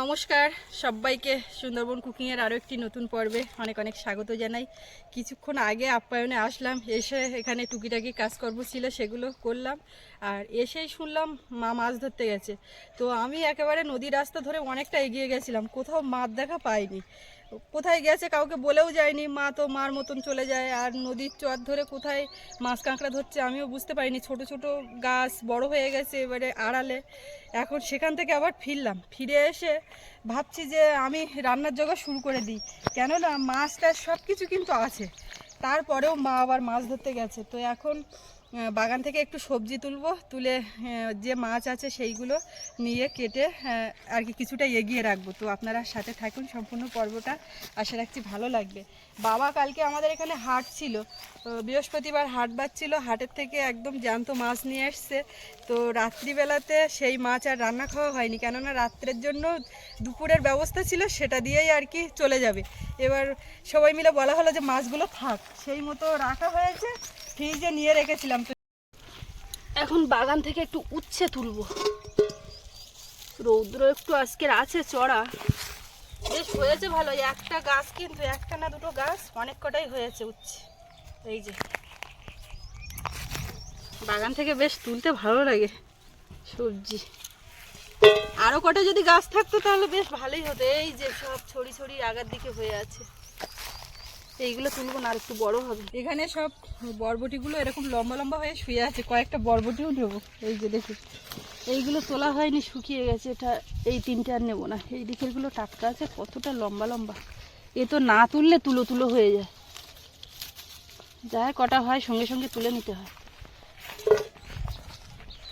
নমস্কার, সবাইকে সুন্দরবন কুকিংয়ের আরও একটি নতুন পর্বে অনেক অনেক স্বাগত জানাই। কিছুক্ষণ আগে আপ্যায়নে আসলাম, এসে এখানে টুকিটাকি কাজকর্ম ছিল, সেগুলো করলাম, আর এসেই শুনলাম মা মাছ ধরতে গেছে। তো আমি একেবারে নদী রাস্তা ধরে অনেকটা এগিয়ে গেছিলাম, কোথাও মাছ দেখা পাইনি। কোথায় গেছে কাউকে বলেও যায়নি, মা তো মার মতন চলে যায়, আর নদীর চর ধরে কোথায় মাছ কাঁকড়া ধরছে আমিও বুঝতে পারিনি, ছোট ছোট গাছ বড় হয়ে গেছে এবারে আড়ালে। এখন সেখান থেকে আবার ফিরলাম, ফিরে এসে ভাবছি যে আমি রান্নার জোগাড় শুরু করে দিই। কেননা মাছটা সব কিছু কিন্তু আছে, তারপরেও মা আবার মাছ ধরতে গেছে। তো এখন বাগান থেকে একটু সবজি তুলবো, তুলে যে মাছ আছে সেইগুলো নিয়ে কেটে আর কি কিছুটা এগিয়ে রাখব। তো আপনারা সাথে থাকুন সম্পূর্ণ পর্বটা, আশা রাখছি ভালো লাগবে। বাবা কালকে আমাদের এখানে হাট ছিল বৃহস্পতিবার হাট বাজছিল হাটের থেকে একদম জ্যান্ত মাছ নিয়ে এসছে। তো রাত্রিবেলাতে সেই মাছ আর রান্না খাওয়া হয়নি, কেননা রাত্রের জন্য দুপুরের ব্যবস্থা ছিল, সেটা দিয়েই আর কি চলে যাবে। এবার সবাই মিলে বলা হলো যে মাছগুলো থাক। সেই মতো রাখা হয়েছে। ফ্রিজে নিয়ে রেখেছিলাম। তো এখন বাগান থেকে একটু উচ্ছে তুলবো। রৌদ্র একটু আজকের আছে চড়া। বেশ হয়েছে ভালো একটা গাছ কিন্তু, একটা না দুটো গাছ, অনেক কটাই হয়েছে উচ্ছে। এই যে। বাগান থেকে বেশ তুলতে ভালো লাগে সবজি। আরও কটা যদি গাছ থাকতো তাহলে বেশ ভালোই হতো। এই যে সব ছড়ি ছড়ি আগার দিকে হয়ে আছে। এইগুলো তুলবো না একটু বড় হবে। এখানে সব বরবটিগুলো এরকম লম্বা লম্বা হয়ে শুয়ে আছে, কয়েকটা বরবটিও নেব। এই যে দেখুন, এইগুলো তোলা হয়নি, শুকিয়ে গেছে, এটা এই তিনটে আর নেব না। এই দিকেরগুলো টাটকা আছে, কতটা লম্বা লম্বা। এ তো না তুললে তুলো তুলো হয়ে যায়। যাই কটা হয়, সঙ্গে সঙ্গে তুলে নিতে হয়।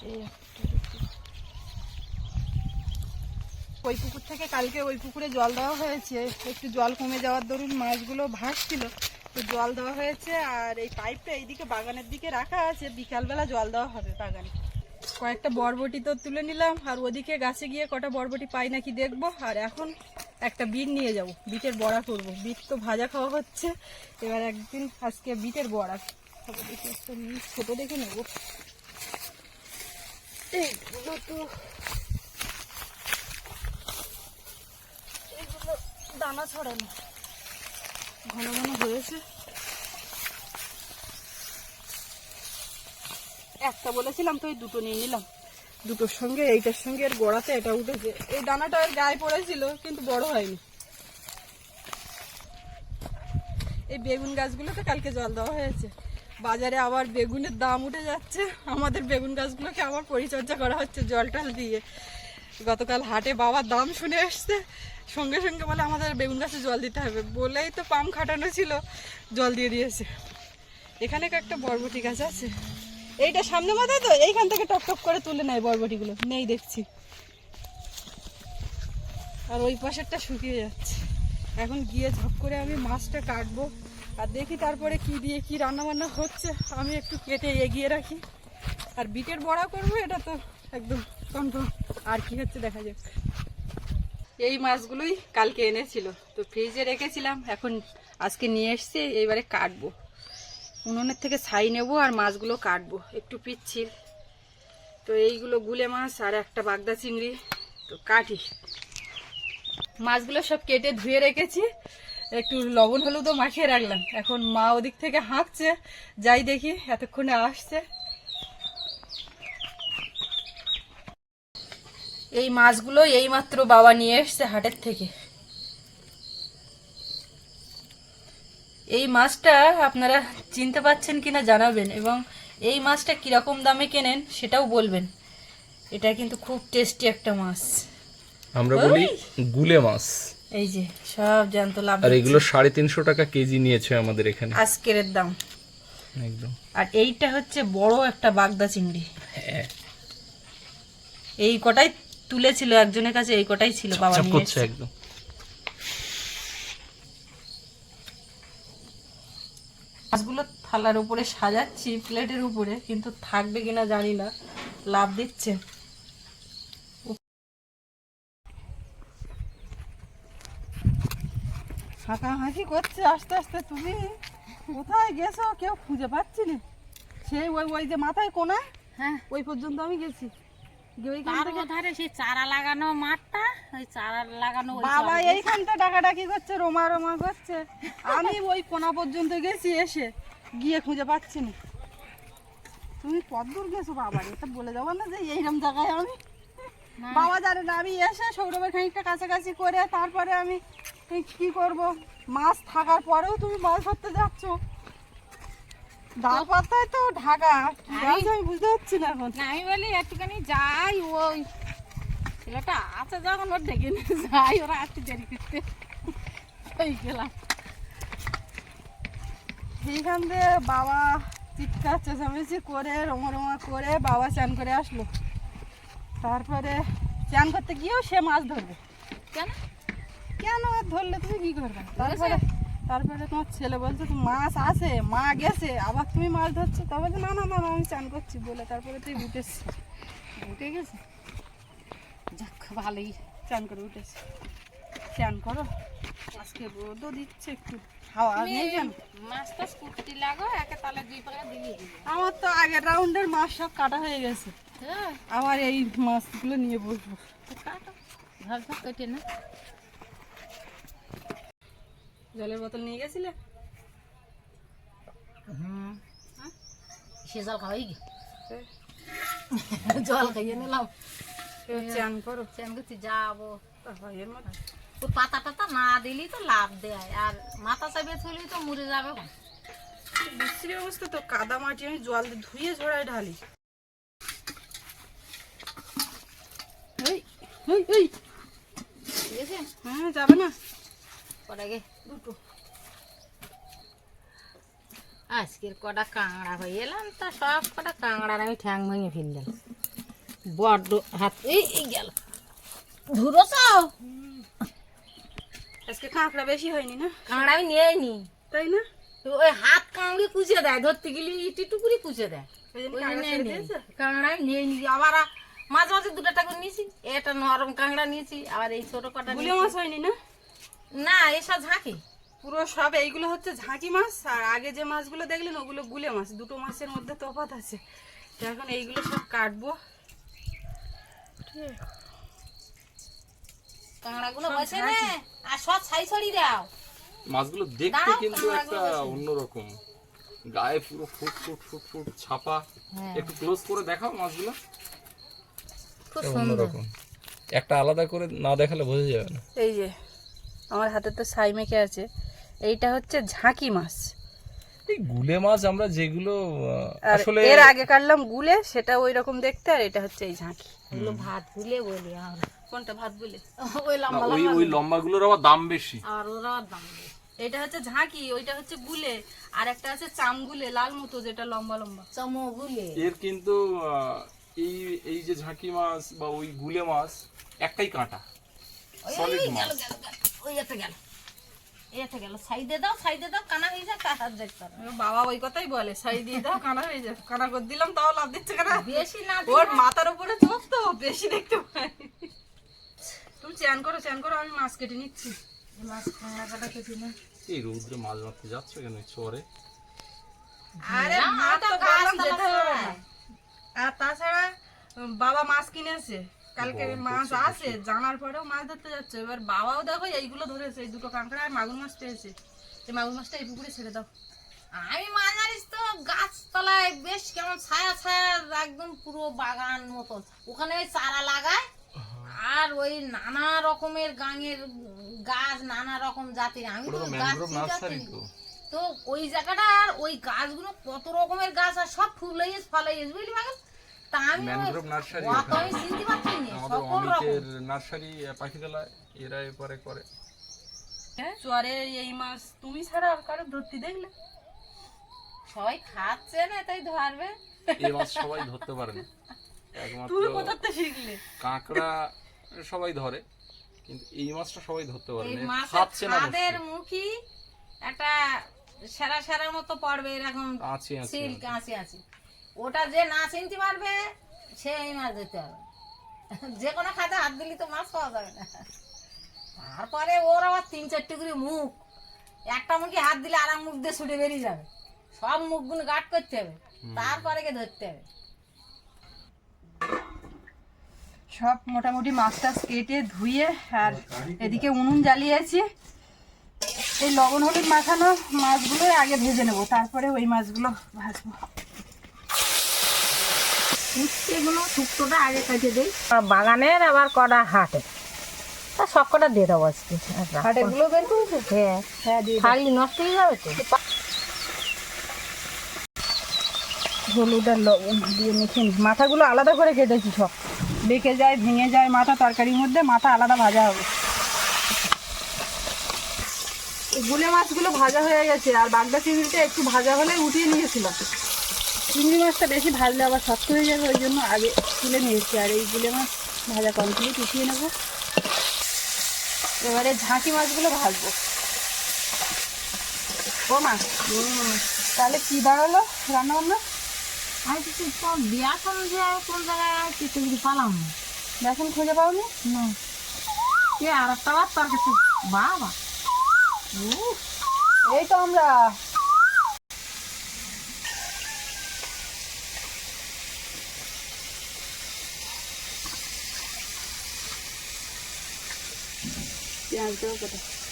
এই একটা, দুটো। ওই পুকুর থেকে কালকে ওই পুকুরে জল দেওয়া হয়েছে। একটু জল কমে যাওয়ার দরুন মাছগুলো ভাসছিল। তো জল দেওয়া হয়েছে আর এই পাইপটা এইদিকে বাগানের দিকে রাখা আছে। বিকালবেলা জল দেওয়া হবে বাগানে। কয়েকটা বরবটি তো তুলে নিলাম। আর ওদিকে গাছে গিয়ে কটা বরবটি পাই নাকি দেখব। আর এখন একটা বিট নিয়ে যাব। বিটের বড়া করব। বিট তো ভাজা খাওয়া হচ্ছে। এবার একদিন আজকে বিটের বড়া। নিই, ছোট দেখে নেব। তো এগুলো দানা ছড়ানো। ঘন ঘন হয়েছে। একটা বলেছিলাম তো এই দুটো নিয়ে নিলাম। দুটোর সঙ্গে এইটার সঙ্গে এর গোড়াতে এটা উঠেছে। এই দানাটা এর গায়ে পড়েছিল কিন্তু বড় হয়নি। এই বেগুন গাছগুলোতে কালকে জল দেওয়া হয়েছে। বাজারে আবার বেগুনের দাম উঠে যাচ্ছে। আমাদের বেগুন গাছগুলোকে আবার পরিচর্যা করা হচ্ছে জল টল দিয়ে। গতকাল হাটে বাবার দাম শুনে এসছে। সঙ্গে সঙ্গে বলে আমাদের বেগুন গাছে জল দিতে হবে। বলেই তো পাম্প খাটানো ছিল, জল দিয়ে দিয়েছে। এখানে একটা বরবটি গাছ আছে। এইটা সামনে মাথায় তো, এইখান থেকে টপ টপ করে তুলে নেয় বরবটিগুলো। নেই দেখছি। আর ওই পাশেরটা শুকিয়ে যাচ্ছে। এখন গিয়ে ঝপ করে আমি মাছটা কাটবো। আর দেখি তারপরে কি দিয়ে কি রান্না বান্না হচ্ছে, আমি একটু কেটে এগিয়ে রাখি। আর বিটের বড়া করব, এটা তো একদম কনফার্ম। আর কি হচ্ছে দেখা যাক। এই মাছগুলোই কালকে এনেছিল। তো ফ্রিজে রেখেছিলাম, এখন আজকে নিয়ে এসছি, এইবারে কাটবো। উনুনের থেকে ছাই নেব আর মাছগুলো কাটবো, একটু পিচ্ছিল। তো এইগুলো গুলে মাছ আর একটা বাগদা চিংড়ি, তো কাটি। মাছগুলো সব কেটে ধুয়ে রেখেছি, একটু লবণ হলুদও মাখিয়ে রাখলাম। এখন মা ওদিক থেকে হাঁকছে, যাই দেখি, এতক্ষণে আসছে। এই মাছগুলো এইমাত্র বাবা নিয়ে এসছে হাটের থেকে। এই মাছটা আপনারা চিনতে পাচ্ছেন কিনা জানাবেন এবং এই মাছটা কীরকম দামে কেনেন সেটাও বলবেন। এটা কিন্তু খুব টেস্টি একটা মাছ। আমরা বলি গুলে মাছ। এই যে সব জ্যান্ত লাভ আর এগুলো সাড়ে তিনশো টাকা কেজি নিয়েছে আমাদের এখানে। আজকের দাম। একদম। আর এইটা হচ্ছে বড় একটা বাগদা চিংড়ি। হ্যাঁ। এই কটাই তুলেছিল একজনের কাছে এই কটাই ছিল বাবা নিয়ে একদম। মাছগুলো থালার উপরে সাজাচ্ছি প্লেটের উপরে কিন্তু থাকবে কিনা জানি না। লাভ দিচ্ছে। হাঁটাহাঁটি করছে আস্তে আস্তে তুমি কোথায় গেছো? কেউ খুঁজে পাচ্ছি না। সেই ওই ওই যে মাথায় কোনায় হ্যাঁ। ওই পর্যন্ত আমি গেছি। তার থেকে সেই চারা লাগানো মাঠটা ওই চারা লাগানো বাবা এইখানটা ডাকাডাকি করছে রোমা রোমা করছে। আমি ওই কোনা পর্যন্ত গেছি এসে গিয়ে খুঁজে পাচ্ছি না। তুমি কত দূর গেছো বাবা এটা বলে দেবো না যে এইরকম জায়গায় আমি। বাবা জানে না আমি এসে সৌরভের খানিকটা কাছাকাছি করে তারপরে আমি কি করব? মাছ থাকার পরেও তুমি মাছ ধরতে যাচ্ছ। ডাল পাতায় তো ঢাকা। গাছ আমি বুঝতে পারছি না এখন। আমি বলি একটুখানি যাই ওই ছেলেটা আছে যখন ওর ডেকে নিয়ে যাই ওরা আসতে দেরি করতে। ওই গেলাম। এইখান দিয়ে বাবা চিৎকার চেঁচামেচি করে রোমা রোমা করে বাবা চান করে আসলো। তারপরে চান করতে গিয়েও সে মাছ ধরবে। কেন? কেন আর ধরলে তুমি কি করবে? তারপরে তারপরে তোমার ছেলে বলছে তো মাছ আছে মা গেছে আবার তুমি মাছ ধরছো? তা বলছে না না না আমি চান করছি বলে তারপরে তুই উঠেছি উঠে গেছে? যাক ভালোই চান করে উঠেছি। চান করো আজকে রোদও দিচ্ছে একটু হাওয়া নেই কেন? মাছ টাছ কুটতি লাগো একে তালে দুই পাকা দিলি আমার তো আগের রাউন্ডের মাছ সব কাটা হয়ে গেছে। হ্যাঁ। আবার এই মাছগুলো নিয়ে বসবো। কাটো ঝাল কেটে না জলের বোতল নিয়ে গেছিলে? হুম। সে জল খাওয়াই জল খাইয়ে নিলাম। চান করো। চেন করছি যাব। ওর পাতা টাতা না দিলেই তো লাভ দেয় আর মাথা চাপিয়ে থুলেই তো মরে যাবে বিশ্রী অবস্থা তো কাদা মাটি আমি জল দিয়ে ধুয়ে ঝোড়ায় ঢালি। হ্যাঁ যাবে না। দুটো। আজকের কটা কাঁকড়া হয়ে এলাম তা সব কটা কাঁকড়ার আমি ঠ্যাং ভেঙে ফেললাম। বড্ড হাত এই গেল। ধুরোছ আজকে কাঁকড়া বেশি হয়নি না? কাঁকড়া আমি নিয়ে নি তাই না? ওই হাত কামড়ে কুচে দেয় ধরতে গেলে ইটি টুকুরি কুচে দেয়। কাঁকড়া আমি নিয়ে আবার মাঝে মাঝে দুটো টাকা নিয়েছি এটা নরম কাঁকড়া নিয়েছি আবার এই ছোট কটা মাছ হয়নি না? না এসব ঝাঁকি। পুরো সব এইগুলো হচ্ছে ঝাঁকি মাছ আর আগে যে মাছগুলো দেখলেন ওগুলো গুলে মাছ। দুটো মাছের মধ্যে তফাত আছে। তো এখন এইগুলো সব কাটবো। কাঁকড়াগুলো বসে নে আর সব ছাই ছড়ি দাও। মাছগুলো দেখতে কিন্তু একটা অন্যরকম। গায়ে পুরো ফুট ফুট ফুট ফুট ছাপা। হ্যাঁ। একটু ক্লোজ করে দেখাও মাছগুলো। খুব সুন্দর। একটা আলাদা করে না দেখালে বোঝা যাবে না। এই যে আমার হাতে তো ছাই মেখে আছে। এইটা হচ্ছে ঝাঁকি মাছ। এই গুলে মাছ আমরা যেগুলো আসলে এর আগে কাটলাম গুলে সেটা ওই রকম দেখতে আর এটা হচ্ছে এই ঝাঁকি। এগুলো ভাত গুলে বলি আমরা কোনটা ভাত গুলে? ওই লম্বা ওই লম্বা ওই লম্বাগুলোর আবার দাম বেশি। আর ওরা আবার দাম দেয়। এটা হচ্ছে ঝাঁকি ওইটা হচ্ছে গুলে। আর একটা আছে চামগুলে লাল মতো যেটা লম্বা লম্বা। চমো গুলে। এর কিন্তু আহ, এই এই যে ঝাঁকি মাছ বা ওই গুলে মাছ একটাই কাঁটা। সলিড মাছ। গেল গেল। ওই গেল। গেল। সাইডে দাও সাইডে দাও কানা হয়ে যায় দেখতে বাবা ওই কথাই বলে ছাই দিয়ে দাও কানা হয়ে কানা করে দিলাম তাও লাভ দিচ্ছে কেনা? বেশি না ওর মাথার উপরে চোখ তো বেশি দেখতে পাই তুমি চ্যান করো চ্যান করো আমি মাছ কেটে নিচ্ছি। মাছ কাঁকড়া কাটা কেটে না এই রৌদ্রে মাছ মারতে যাচ্ছ কেন চরে? আরে মা তো যেতে হবে আর তাছাড়া বাবা মাছ কিনেছে। কালকে মাছ আছে জানার পরেও মাছ ধরতে যাচ্ছে। এবার বাবাও দেখো এইগুলো ধরেছে এই দুটো কাঁকড়া আর মাগুর মাছ পেয়েছে। এই মাগুর মাছটা এই পুকুরে ছেড়ে দাও। আমি মাছ জানিস তো গাছতলায় বেশ কেমন ছায়া ছায়া একদম পুরো বাগান মতন। ওখানে ওই চারা লাগায় আর ওই নানা রকমের গাঙের গাছ নানা রকম জাতির। আমি তো গাছ তো। ওই জায়গাটা আর ওই গাছগুলো কত রকমের গাছ আর সব ফুল হয়েছে ফল হয়েছে বুঝলি বাগান ম্যানগ্রোভ নার্সারি। অত ওখানে। আমি চিনতে পারছি না আমাদের অমিতের নার্সারি পাখিতলায় এরা এপারে করে চরে এই মাছ তুমি ছাড়া আর কারও ধরতে দেখলে? সবাই খাচ্ছে না তাই ধরবে। এই মাছ সবাই ধরতে পারে না। একমাত্র তুমি কোথাতে শিখলে? কাঁকড়া সবাই ধরে কিন্তু এই মাছটা সবাই ধরতে পারে না। খাচ্ছে না ছাদের মুখী একটা সেরা সেরা মতো পড়বে এরকম আছে আছে। আছে আছে। ওটা যে না চিনতে পারবে সে এই মাছ দিতে হবে। যে কোনো খাতে হাত দিলে তো মাছ পাওয়া যাবে না। তারপরে ওর আবার তিন চারটে করে মুখ। একটা মুখে হাত দিলে আর এক মুখ দিয়ে ছুটে বেরিয়ে যাবে। সব মুখগুলো গাট করতে হবে। তারপরে কে ধরতে হবে। সব মোটামুটি মাছ টাছ কেটে ধুয়ে আর এদিকে উনুন জ্বালিয়েছি। এই লবণ হলুদ মাখানো মাছগুলো আগে ভেজে নেব তারপরে ওই মাছগুলো ভাজবো। শুক্তোটা আগে কেটে দিই। বাগানের আবার কটা হাটে। তা সব কটা দিয়ে দেবো আজকে। হাটেরগুলো বের করেছ? হ্যাঁ। হ্যাঁ থাকলে নষ্ট হয়ে যাবে তো? হলুদ আর লবণ দিয়ে মেখে মাথাগুলো আলাদা করে কেটেছি সব। বেঁকে যায় ভেঙে যায় মাথা তরকারির মধ্যে মাথা আলাদা ভাজা হবে। গুলে মাছগুলো ভাজা হয়ে গেছে আর বাগদা চিংড়িটা একটু ভাজা হলে উঠিয়ে নিয়েছিলাম চিংড়ি মাছটা বেশি ভাজলে আবার শক্ত হয়ে যাবে ওই জন্য আগে তুলে নিয়েছি। আর এই গুলে মাছ ভাজা কমপ্লিট উঠিয়ে নেব। এবারে ঝাঁকি মাছগুলো ভাজবো। ও মা তাহলে কি দাঁড়াল রান্না বান্না আমি কিছু তো বিয়াসন যে কোন জায়গায় আছে সেগুলি পালাম না। বেসন খুঁজে পাওনি? না। এ আর একটা বার তোর কাছে বাবা। এই তো আমরা।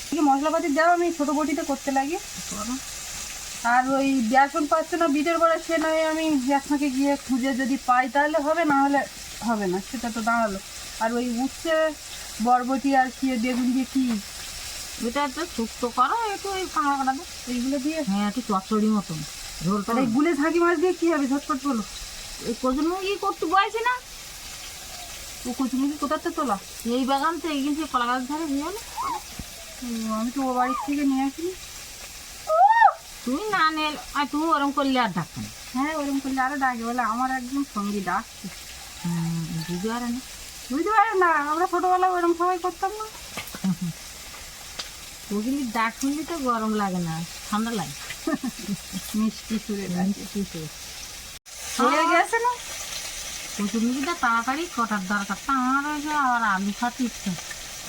কি মশলাপাতি দাও আমি ছোট বটিতে করতে লাগি। আর ওই বেসন পাচ্ছে না বিটের বড়া সে নয় আমি একসাথে গিয়ে খুঁজে যদি পাই তাহলে হবে না হলে হবে না সেটা তো দাঁড়াল। আর ওই উচ্ছে বরবটি আর কি বেগুন দিয়ে কি? এটা একটু শুক্তো করো একটু ওই কাটা এইগুলো দিয়ে? হ্যাঁ একটু চচ্চড়ি মতন। ঝোল গুলে ঝাঁকি মাছ দিয়ে কি হবে? ঝটপট বলো। এই কচুর মুরগি করতে বয়সে না? ও কচুমুচি কোথাতে তোলা? এই বাগান তো এই কিন্তু কলা গাছ ধারে হয়ে গেলো আমি তো ও বাড়ির থেকে নিয়ে আসিনি। তুমি না নে আর তুমি ওরম করলে আর ডাক্তার হ্যাঁ ওরকম করলে আরও ডাকে বলে আমার একদম সঙ্গী ডাকছে। বুঝতে পারে না বুঝতে পারে না আমরা ছোটবেলা ওরকম সবাই করতাম না। ওগুলি ডাক শুনলে তো গরম লাগে না ঠান্ডা লাগে। মিষ্টি সুরে ডাকে। কিছু হয়ে গেছে না? কচুর মুরগিটা তাড়াতাড়ি কটার দরকার। আমার ওই যে আর আলু খাতে ইচ্ছে।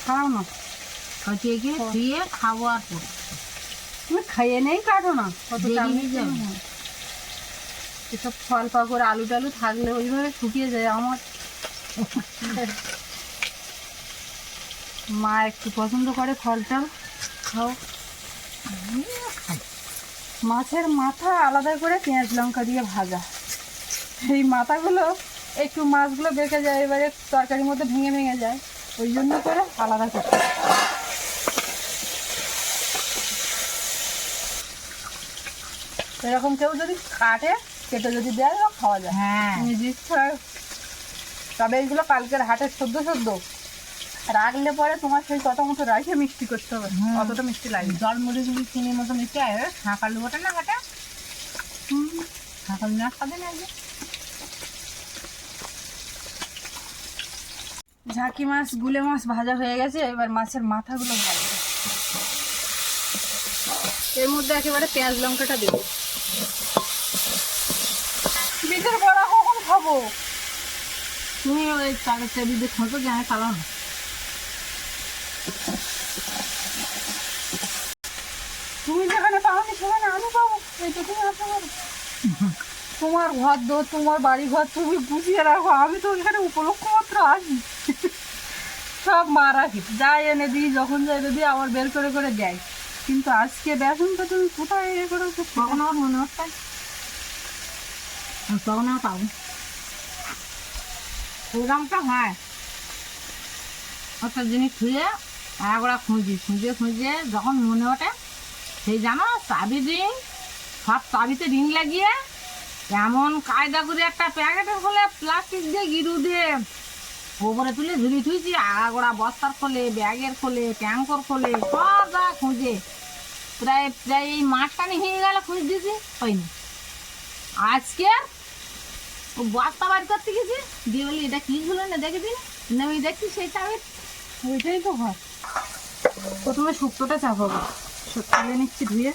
খাও না। কাটিয়ে গিয়ে দিয়ে খাব আর তুমি খাইয়ে নেই কাটো না। কত। এসব ফল পাকড় আলু টালু থাকলে ওইভাবে শুকিয়ে যায় আমার। মা একটু পছন্দ করে ফল টল। খাও। মাছের মাথা আলাদা করে পেঁয়াজ লঙ্কা দিয়ে ভাজা। এই মাথাগুলো একটু মাছগুলো বেঁকে যায় এবারে তরকারির মধ্যে ভেঙে ভেঙে যায়। ওই জন্য করে আলাদা করতে এরকম কেউ যদি কাটে কেটে যদি দেয় খাওয়া যায়। হ্যাঁ। নিজে ইচ্ছা তবে এইগুলো কালকের হাটে সদ্য সদ্য। রাখলে পরে তোমার সেই কত মতো রাখে মিষ্টি করতে হবে। অতটা মিষ্টি লাগে। জল মুড়িগুলি চিনির মতো মিষ্টি আছে শাঁকালু ওটা না কাটা শাঁকালু না খাবে না যে ঝাঁকি মাছ, গুলে মাছ ভাজা হয়ে গেছে, এবার মাছের মাথাগুলো ভাজবে। এর মধ্যে একেবারে পেঁয়াজ লঙ্কাটা দেবো। বিটের বড়া কখন খাব? তুমি ওই চাবি দিয়ে খোঁজো, যে আমি পালাম তুমি যেখানে পাওনি সেখানে আমি পাবো তুমি আশা করো তোমার ঘর দোর, তোমার বাড়ি ঘর তুমি গুছিয়ে রাখো, আমি তো এখানে উপলক্ষ মাত্র আসি সব মারা রাখি যাই এনে দিই যখন যাই দিই আবার বের করে করে দেয়। কিন্তু আজকে বেসনটা তুমি কোথায় এ করে তখন আমার মনে হচ্ছে তখন আর পাবো প্রোগ্রামটা হয়। একটা জিনিস খুঁজে একবার খুঁজি খুঁজে খুঁজে যখন মনে ওঠে সেই জানো চাবি রিং সব চাবিতে রিং লাগিয়ে এমন কায়দা করে একটা প্যাকেটের খোলে প্লাস্টিক দিয়ে গিরু দিয়ে ওপরে তুলে ঝুলি থুইছি আগাগোড়া বস্তার খোলে, ব্যাগের খোলে ট্যাঙ্কর খোলে, সব খুঁজে। প্রায় প্রায় এই মাসখানি হয়ে গেল খুঁজ দিয়েছি হয়নি। আজকে বস্তা বাড়ি করতে গেছি, দিয়ে বলি, এটা কি ছিল না দেখে দিন আমি দেখছি সেই চাবি ওইটাই তো ঘর প্রথমে শুক্তোটা চাপাবো তুলে নিচ্ছি ধুয়ে।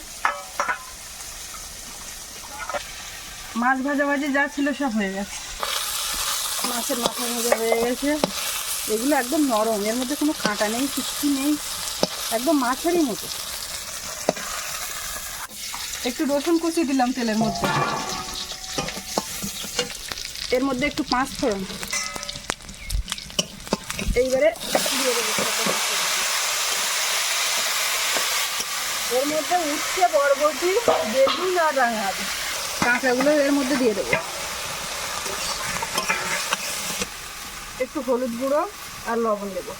মাছ ভাজা ভাজি যা ছিল সব হয়ে গেছে। মাছের মাথা ভাজা হয়ে গেছে। এগুলো একদম নরম, এর মধ্যে কোনো কাঁটা নেই, কিচ্ছু নেই, একদম মাছেরই মতো। একটু রসুন কুচি দিলাম তেলের মধ্যে। এর মধ্যে একটু পাঁচ ফোড়ন। এইবারে দিয়ে। এর মধ্যে উচ্ছে, বরবটি, বেগুন আর রাঙা কাঁচাগুলো এর মধ্যে দিয়ে দেবো। একটু হলুদ গুঁড়ো আর লবণ দেবো।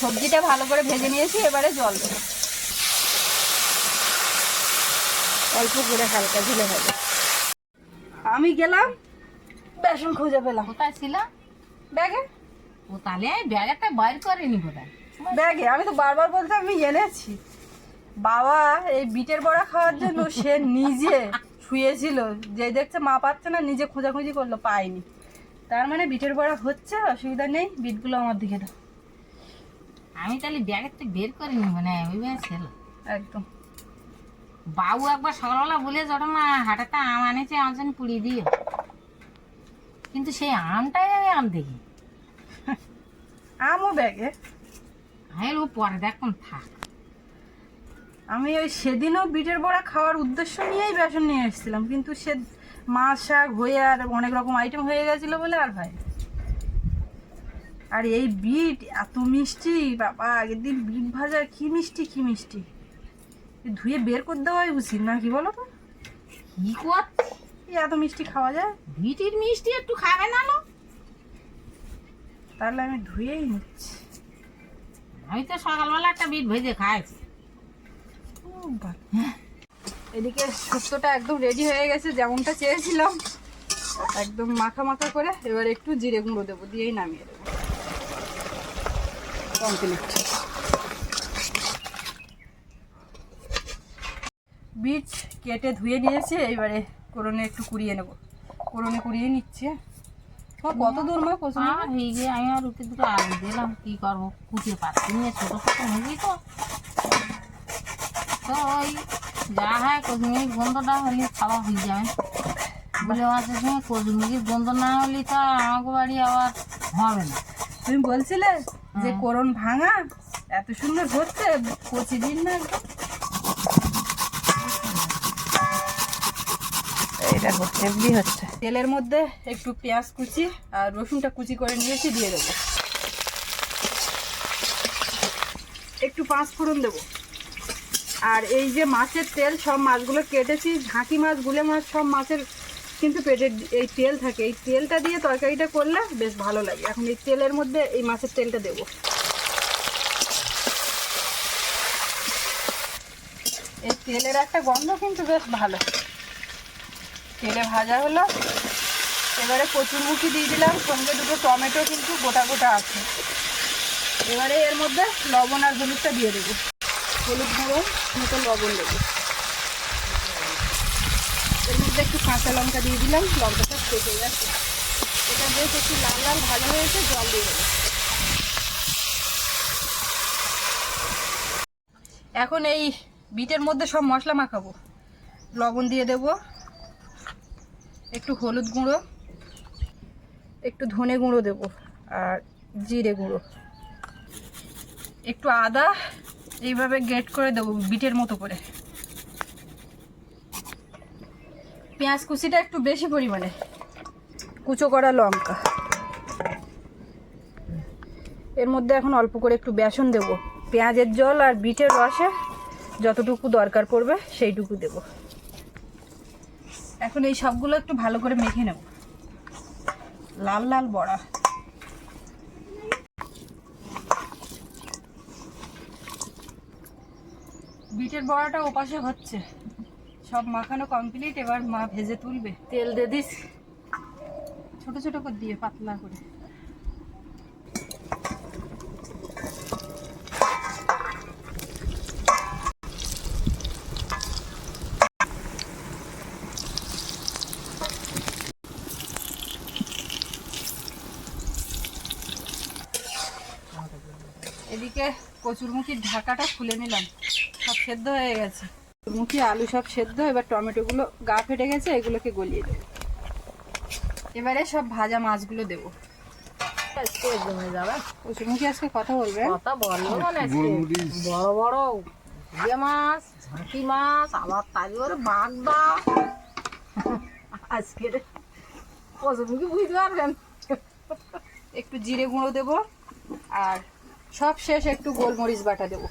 সবজিটা ভালো করে ভেজে নিয়েছি এবারে জল দেবো। অল্প করে হালকা ঝুলে হবে। আমি গেলাম বেসন খুঁজে পেলাম। কোথায় ছিল? ব্যাগে? ও তাহলে ব্যাগটা বাইর করেনি বোধহয়। ব্যাগে? আমি তো বারবার বলতে আমি এনেছি। বাবা এই বিটের বড়া খাওয়ার জন্য সে নিজে শুয়েছিল যে দেখছে মা পাচ্ছে না নিজে খোঁজাখুঁজি করল পায়নি। তার মানে বিটের বড়া হচ্ছে অসুবিধা নেই বিটগুলো আমার দিকে দাও। আমি তাহলে ব্যাগের থেকে বের করিনি মানে ওই ব্যাগ ছিল। একদম। বাবু একবার সকালবেলা বলে জটো না হাটাতে আম আনেছে আমার জন্য পুড়িয়ে দিয়ে কিন্তু সেই আমটাই আমি আম দেখি। আমও ব্যাগে। আমি ও পরে দেখুন থাক। আমি ওই সেদিনও বিটের বড়া খাওয়ার উদ্দেশ্য নিয়েই বেসন নিয়ে এসেছিলাম কিন্তু সে মাছ শাক হয়ে আর অনেক রকম আইটেম হয়ে গেছিল বলে আর ভাই আর এই বিট এত মিষ্টি বাবা আগের দিন বিট ভাজা কি মিষ্টি কি মিষ্টি? ধুয়ে বের করে দেওয়াই উচিত না কি বলো তো কি কর এই এত মিষ্টি খাওয়া যায়? ভিটির মিষ্টি একটু খাবে না লো তাহলে আমি ধুয়েই নিচ্ছি। আমি তো সকালবেলা একটা বিট ভেজে খাইছি। এদিকে শুক্তোটা একদম রেডি হয়ে গেছে, যেমনটা চেয়েছিলাম। একদম মাখা মাখা করে, এবার একটু জিরে গুঁড়ো দেবো, দিয়েই নামিয়ে দেবো। কমপ্লিট বীজ কেটে ধুয়ে নিয়েছি, এইবারে করনে একটু কুড়িয়ে নেব। করনে কুড়িয়ে নিচ্ছে। কত দূর মা আমার হয়ে গিয়ে আমি আর রুটি দুটো আলু দিলাম, কি করব? কুচিয়ে পাচ্ছি ছোটো ছোটো মুরগি তো। তো ওই যা হয় কচুমির গন্ধটা হলে খাওয়া হয়ে যাবে বলে মাছের সঙ্গে কচুমির গন্ধ না হলে তো আমাকে বাড়ি আবার হবে না। তুমি বলছিলে যে করন ভাঙা? এত সুন্দর হচ্ছে কচি দিন না একদম। এই দেখো এমনি হচ্ছে? তেলের মধ্যে একটু পেঁয়াজ কুচি আর রসুনটা কুচি করে নিয়েছি দিয়ে দেবো। একটু পাঁচ ফোড়ন দেবো। আর এই যে মাছের তেল, সব মাছগুলো কেটেছি। ঝাঁকি মাছ, গুলে মাছ, সব মাছের কিন্তু পেটের এই তেল থাকে। এই তেলটা দিয়ে তরকারিটা করলে বেশ ভালো লাগে। এখন এই তেলের মধ্যে এই মাছের তেলটা দেবো। এই তেলের একটা গন্ধ কিন্তু বেশ ভালো। তেলে ভাজা হলো। এবারে কচুরমুখি দিয়ে দিলাম। সঙ্গে দুটো টমেটো কিন্তু গোটা গোটা আছে। এবারে এর মধ্যে লবণ আর হলুদটা দিয়ে দেবো। হলুদ গুঁড়ো মতো লবণ দেবো। এর মধ্যে একটু কাঁচা লঙ্কা দিয়ে দিলাম, লঙ্কাটা কেটে গেছে। এটা বেশ একটু লাল লাল ভাজা হয়েছে, জল দিয়ে দেবো। এখন এই বিটের মধ্যে সব মশলা মাখাবো। লবণ দিয়ে দেব, একটু হলুদ গুঁড়ো, একটু ধনে গুঁড়ো দেব, আর জিরে গুঁড়ো। একটু আদা এইভাবে গ্রেট করে দেবো বিটের মতো করে। পেঁয়াজ কুচিটা একটু বেশি পরিমাণে। কুচো করা লঙ্কা। এর মধ্যে এখন অল্প করে একটু বেসন দেব। পেঁয়াজের জল আর বিটের রসে যতটুকু দরকার পড়বে সেইটুকু দেব। এখন এই সবগুলো একটু ভালো করে মেখে নেব। লাল লাল বড়া। বিটের বড়াটা ওপাশে হচ্ছে। সব মাখানো কমপ্লিট এবার মা ভেজে তুলবে। তেল দিয়ে দিস। ছোট ছোট করে দিয়ে পাতলা করে। এদিকে কচুরমুখির ঢাকাটা খুলে নিলাম। সব সেদ্ধ হয়ে গেছে। কচুরমুখি আলু সব সেদ্ধ এবার টমেটোগুলো গা ফেটে গেছে এগুলোকে গলিয়ে দেবো। এবারে সব ভাজা মাছগুলো দেবো। আজকে জমে যাবে কচুরমুখি আজকে কথা বলবে? কথা বলল মানে বড় বড় ইয়ে মাছ ঝাঁকি মাছ আবার বাগদা আজকে বুঝতে পারবেন। একটু জিরে গুঁড়ো দেবো আর সব শেষ একটু গোলমরিচ বাটা দেবো।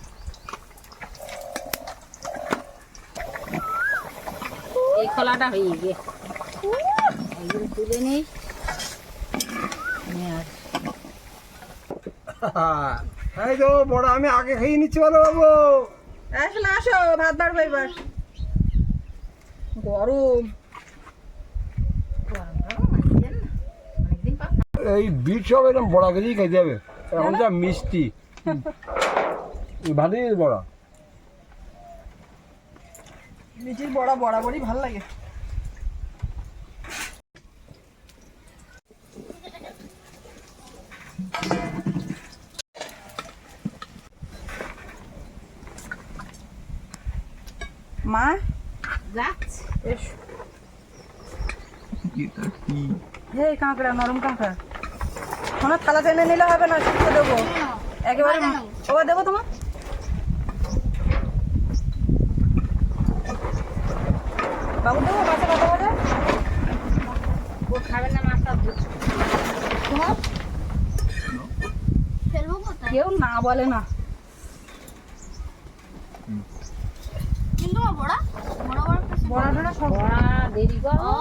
এই খোলাটা হয়ে গিয়ে। এইগুলো তুলে নিই। এই তো বড় আমি আগে খেয়ে নিচ্ছি বলো বাবু। আসো না আসো ভাত বাড়বো এবার। গরম। এই বিট সব এরকম বড়া কেজি খেতে হবে। এখন যা মিষ্টি। ভালোই বড়া। লিচির বড়া বরাবরই ভালো লাগে। মা? যাচ্ছে। এসো। হে কাঁকড়া নরম কাঁকড়া। আমার থালা টেনে নিলে হবে না শুকিয়ে দেবো। একেবারে ওবার দেবো তোমার? বাবু দেবো মাছে কত বাজে ও খাবে না মাছটা তোমার? কেউ না বলে না। বড়া টড়া সব বড়া দেরি করো।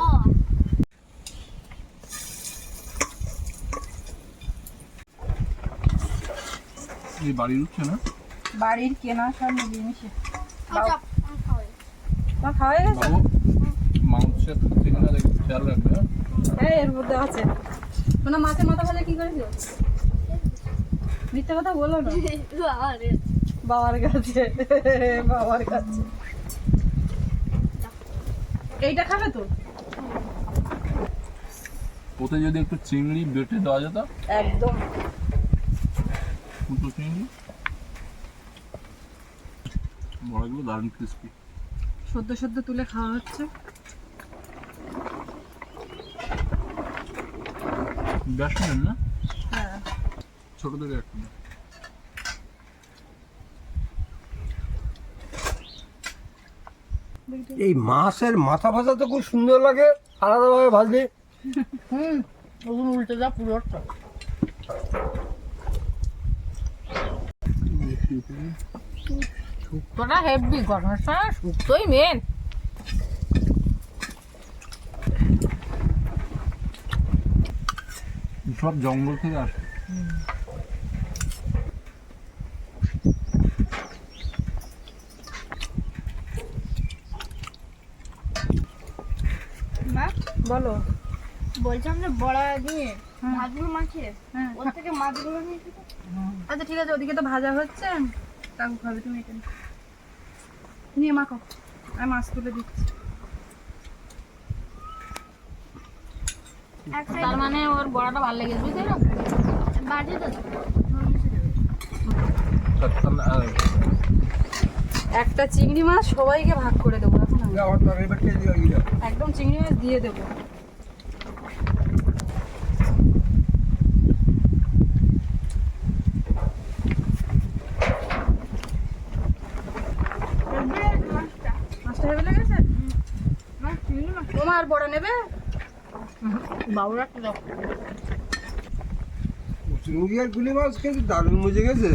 এই বাড়ির উঠছে না? বাড়ির কেনা সব জিনিসে তোমার খাওয়া গেছে বাবু মাংসের থেকে না দেখি খেয়াল রাখবে হ্যাঁ? এর মধ্যে আছে। শোনা মাছের মাথা ভাজা কি করেছ মিথ্যে কথা বলো না। বাবার কাছে বাবার কাছে। এইটা খাবে তো? ওতে যদি একটু চিংড়ি বেটে দেওয়া যেত? একদম। দুটো চিংড়ি। বড়গুলো দারুণ ক্রিস্পি সদ্য সদ্য তুলে খাওয়া হচ্ছে। ব্যাসনের না? হ্যাঁ। ছোট থেকে একটা না। এই মাছের মাথা ভাজা তো খুব সুন্দর লাগে আলাদাভাবে ভাজলে। হুম উল্টে যা পুরোটা শুক্তোটা হেভি গরমের সময় শুক্তোই মেন সব জঙ্গল থেকে আসে। বলো। বলছিলাম যে বড়া দিয়ে মাখিয়ে হ্যাঁ ওর থেকে মাছগুলো নিয়ে আচ্ছা ঠিক আছে ওদিকে তো ভাজা হচ্ছে। কাকু খাবে তুমি এটা নিয়ে। নিয়ে মাখো আমি মাছ তুলে দিচ্ছি। তার মানে ওর বড়াটা ভালো লেগেছে বুঝতে না বাড়ি তো একটা চিংড়ি মাছ সবাইকে ভাগ করে দেবো এখন একদম চিংড়ি মাছ দিয়ে দেবো। মাছটা। লেগেছে তোমার বড় নেবে? আর গুলি মাছ কিন্তু দারুণ মজে গেছে।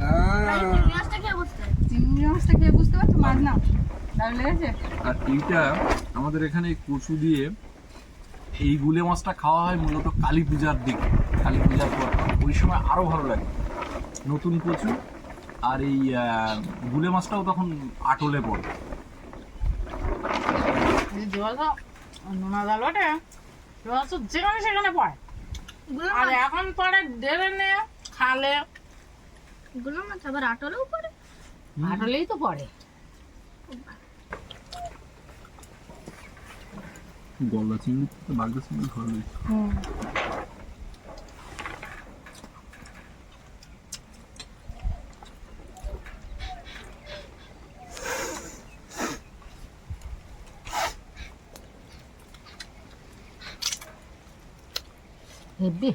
হ্যাঁ। মাছটা খেয়ে চিংড়ি মাছটা খেয়ে বুঝতে পারছ? মাছ না আর এইটা আমাদের এখানে কচু দিয়ে এই গুলে মাছটা খাওয়া হয় মূলত কালী পূজার দিকে। কালী পূজার পর। ওই সময় আরও ভালো লাগে। নতুন কচু আর এই গুলে মাছটাও তখন আটলে পড়ে। নোনা জাল জল তো যেখানে সেখানে পড়ে। গুলো আর এখন পরে ডেলে নে খালে। গুলো মাছ আবার আটলেও পড়ে। আটলেই তো পড়ে। গলদা চিংড়ি বাগদা চিংড়ি ধরবে হুম। হেভি